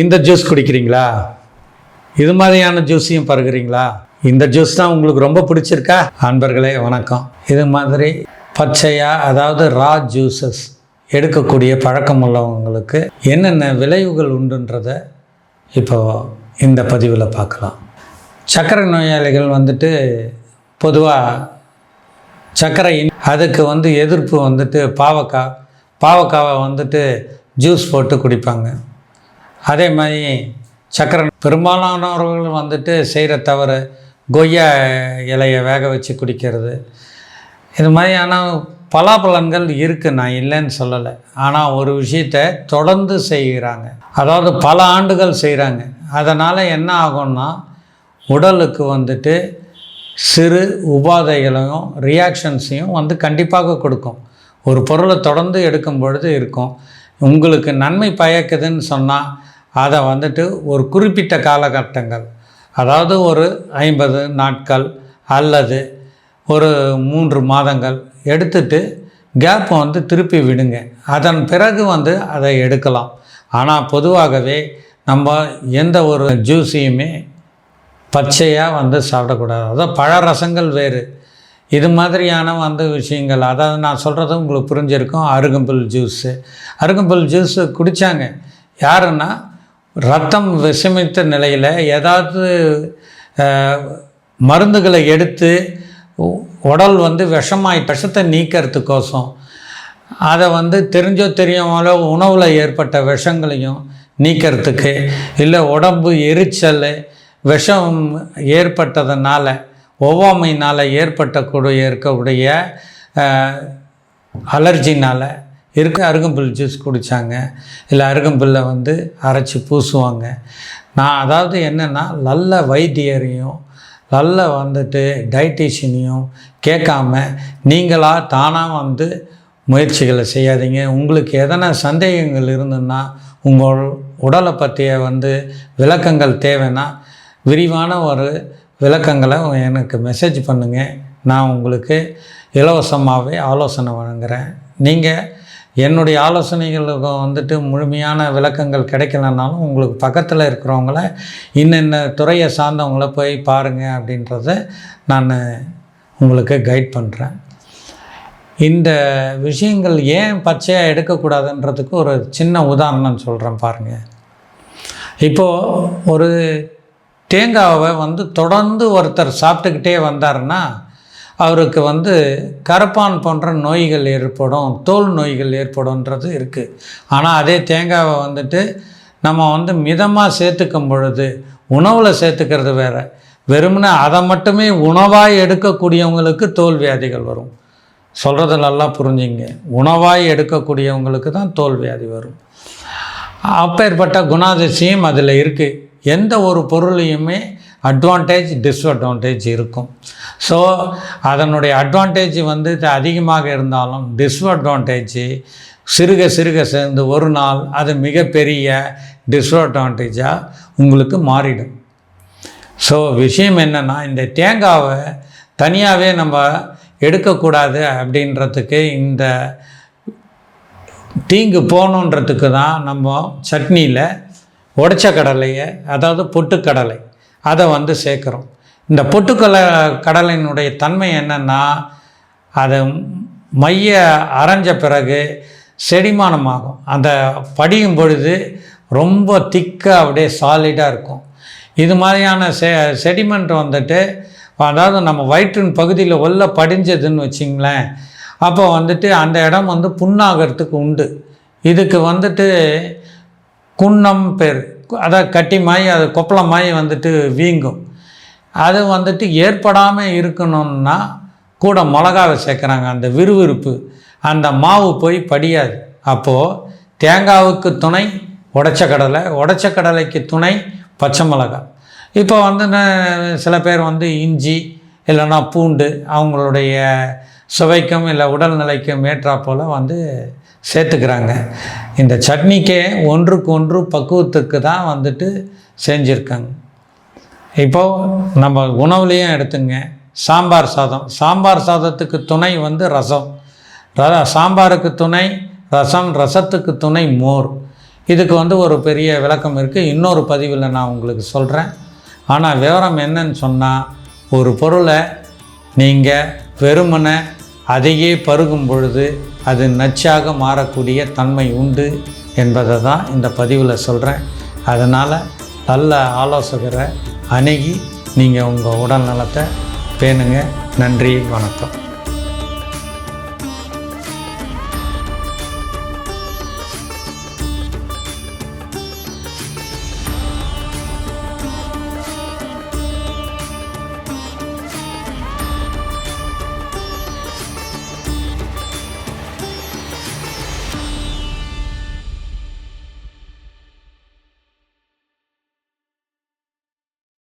இந்த ஜூஸ் குடிக்கிறீங்களா? இது மாதிரியான ஜூஸையும் பருகிறீங்களா? இந்த ஜூஸ் தான் உங்களுக்கு ரொம்ப பிடிச்சிருக்கா? அன்பர்களே வணக்கம். இது மாதிரி பச்சையாக அதாவது ரா ஜூஸஸ் எடுக்கக்கூடிய பழக்கம் உள்ளவங்களுக்கு என்னென்ன விளைவுகள் உண்டுன்றத இப்போ இந்த பதிவில் பார்க்கலாம். சர்க்கரை நோயாளிகள் வந்துட்டு பொதுவாக சர்க்கரை அதுக்கு வந்து எதிர்ப்பு வந்துட்டு பாவக்காய் பாவக்காவை வந்துட்டு ஜூஸ் போட்டு குடிப்பாங்க. அதே மாதிரி சக்கரை பெரும்பாலானவர்கள் வந்துட்டு செய்கிற தவறு கொய்யா இலையை வேக வச்சு குடிக்கிறது. இது மாதிரியான பலாபலன்கள் இருக்குது நான் இல்லைன்னு சொல்லலை. ஆனால் ஒரு விஷயத்தை தொடர்ந்து செய்கிறாங்க. அதாவது பல ஆண்டுகள் செய்கிறாங்க அதனால் என்ன ஆகும்னா உடலுக்கு வந்துட்டு சிறு உபாதைகளையும் ரியாக்ஷன்ஸையும் வந்து கண்டிப்பாக கொடுக்கும். ஒரு பொருளை தொடர்ந்து எடுக்கும் பொழுது இருக்கும். உங்களுக்கு நன்மை பயக்குதுன்னு சொன்னால் அதை வந்துட்டு ஒரு குறிப்பிட்ட காலகட்டங்கள் அதாவது ஒரு ஐம்பது நாட்கள் அல்லது ஒரு மூன்று மாதங்கள் எடுத்துட்டு கேப்பை வந்து திருப்பி விடுங்க. அதன் பிறகு வந்து அதை எடுக்கலாம். ஆனால் பொதுவாகவே நம்ம எந்த ஒரு ஜூஸையுமே பச்சையாக வந்து சாப்பிடக்கூடாது. அதாவது பழ ரசங்கள் வேறு. இது மாதிரியான வந்து விஷயங்கள் அதாவது நான் சொல்கிறது உங்களுக்கு புரிஞ்சிருக்கும். அருகம்புல் ஜூஸு. அருகம்புல் ஜூஸு குடித்தாங்க யாருன்னா ரத்தம் விஷமித்த நிலையில் ஏதாவது மருந்துகளை எடுத்து உடல் வந்து விஷமாய் விஷத்தை நீக்கிறதுக்கோசம் அதை வந்து தெரிஞ்சோ தெரியாமலோ உணவில் ஏற்பட்ட விஷங்களையும் நீக்கிறதுக்கு இல்லை உடம்பு எரிச்சல் விஷம் ஏற்பட்டதுனால ஒவ்வாமையினால் ஏற்பட்டக்கூடிய இருக்கக்கூடிய அலர்ஜினால் இருக்க அருகம்புல் ஜூஸ் குடித்தாங்க இல்லை அருகம்புல்லை வந்து அரைச்சி பூசுவாங்க. நான் அதாவது என்னென்னா நல்ல வைத்தியரையும் நல்ல வந்துட்டு டைட்டிஷியனையும் கேட்காம நீங்களாக தானாக வந்து முயற்சிகளை செய்யாதீங்க. உங்களுக்கு எதனா சந்தேகங்கள் இருந்ததுன்னா உங்கள் உடலை பற்றிய வந்து விளக்கங்கள் தேவைன்னா விரிவான ஒரு விளக்கங்களை எனக்கு மெசேஜ் பண்ணுங்கள் நான் உங்களுக்கு இலவசமாகவே ஆலோசனை வழங்குகிறேன் நீங்கள் என்னுடைய ஆலோசனைகளுக்கு வந்துட்டு முழுமையான விளக்கங்கள் கிடைக்கலனாலும் உங்களுக்கு பக்கத்தில் இருக்கிறவங்கள இன்னென்ன துறையை சார்ந்தவங்கள போய் பாருங்கள் அப்படின்றத நான் உங்களுக்கு கைட் பண்ணுறேன் இந்த விஷயங்கள் ஏன் பச்சையாக எடுக்கக்கூடாதுன்றதுக்கு ஒரு சின்ன உதாரணம் சொல்கிறேன் பாருங்கள் இப்போது ஒரு தேங்காவை வந்து தொடர்ந்து ஒருத்தர் சாப்பிட்டுக்கிட்டே வந்தாருன்னா அவருக்கு வந்து கரப்பான் போன்ற நோய்கள் ஏற்படும் தோல் நோய்கள் ஏற்படும்ன்றது இருக்குது ஆனால் அதே தேங்காவை வந்துட்டு நம்ம வந்து மிதமாக சேர்த்துக்கும் பொழுது உணவில் சேர்த்துக்கிறது வேற. வெறுமனே அதை மட்டுமே உணவாய் எடுக்கக்கூடியவங்களுக்கு தோல் வியாதிகள் வரும். சொல்கிறது நல்லா புரிஞ்சுங்க. உணவாய் எடுக்கக்கூடியவங்களுக்கு தான் தோல் வியாதி வரும். அப்பேற்பட்ட குணாதிசயம் அதில் இருக்குது எந்த ஒரு பொருளையுமே அட்வான்டேஜ் டிஸ்அட்வான்டேஜ் இருக்கும். ஸோ அதனுடைய அட்வான்டேஜ் வந்து இது அதிகமாக இருந்தாலும் டிஸ்அட்வான்டேஜ் சிறுக சிறுக சேர்ந்து ஒரு நாள் அது மிகப்பெரிய டிஸ்அட்வான்டேஜாக உங்களுக்கு மாறிடும். ஸோ விஷயம் என்னென்னா இந்த தேங்காவை தனியாகவே நம்ம எடுக்கக்கூடாது அப்படின்றதுக்கு இந்த தீங்கு போகணுன்றதுக்கு தான் நம்ம சட்னியில் உடைச்ச கடலையை அதாவது பொட்டுக்கடலை அதை வந்து சேர்க்குறோம். இந்த பொட்டுக்கடலை கடலையினுடைய தன்மை என்னென்னா அது மைய அரைஞ்ச பிறகு செடிமானமாகும். அந்த படியும் பொழுது ரொம்ப திக்காக அப்படியே சாலிடாக இருக்கும். இது மாதிரியான செ செடிமெண்ட் வந்துட்டு அதாவது நம்ம வயிற்றின் பகுதியில் உள்ள படிஞ்சதுன்னு வச்சிங்களேன் அப்போ வந்துட்டு அந்த இடம் வந்து புண்ணாகிறதுக்கு உண்டு. இதுக்கு வந்துட்டு குன்னம் பேர். அதாவது கட்டி மாய் அது கொப்பளம் மாயி வந்துட்டு வீங்கும். அது வந்துட்டு ஏற்படாமல் இருக்கணும்னா கூட மிளகாவை சேர்க்குறாங்க. அந்த விறுவிறுப்பு அந்த மாவு போய் படியாது. அப்போது தேங்காவுக்கு துணை உடைச்ச கடலை உடைச்ச கடலைக்கு துணை பச்சை மிளகாய் இப்போ வந்து சில பேர் வந்து இஞ்சி இல்லைன்னா பூண்டு அவங்களுடைய சுவைக்கும் இல்லை உடல்நிலைக்கும் ஏற்றா போல் வந்து சேர்த்துக்கிறாங்க. இந்த சட்னிக்கே ஒன்றுக்கு ஒன்று பக்குவத்துக்கு தான் வந்துட்டு செஞ்சுருக்காங்க. இப்போது நம்ம உணவுலேயும் எடுத்துங்க. சாம்பார் சாதம். சாம்பார் சாதத்துக்கு துணை வந்து ரசம். ர சாம்பாருக்கு துணை ரசம் ரசத்துக்கு துணை மோர். இதுக்கு வந்து ஒரு பெரிய விளக்கம் இருக்குது இன்னொரு பதிவில் நான் உங்களுக்கு சொல்கிறேன் ஆனால் விவரம் என்னன்னு சொன்னால் ஒரு பொருளை நீங்கள் வெறுமனை அதையே பருகும் பொழுது அது நச்சாக மாறக்கூடிய தன்மை உண்டு என்பதை தான் இந்த பதிவில் சொல்கிறேன் அதனால் நல்ல ஆலோசகரை அணுகி நீங்கள் உங்கள் உடல் நலத்தை பேணுங்க. நன்றி வணக்கம்.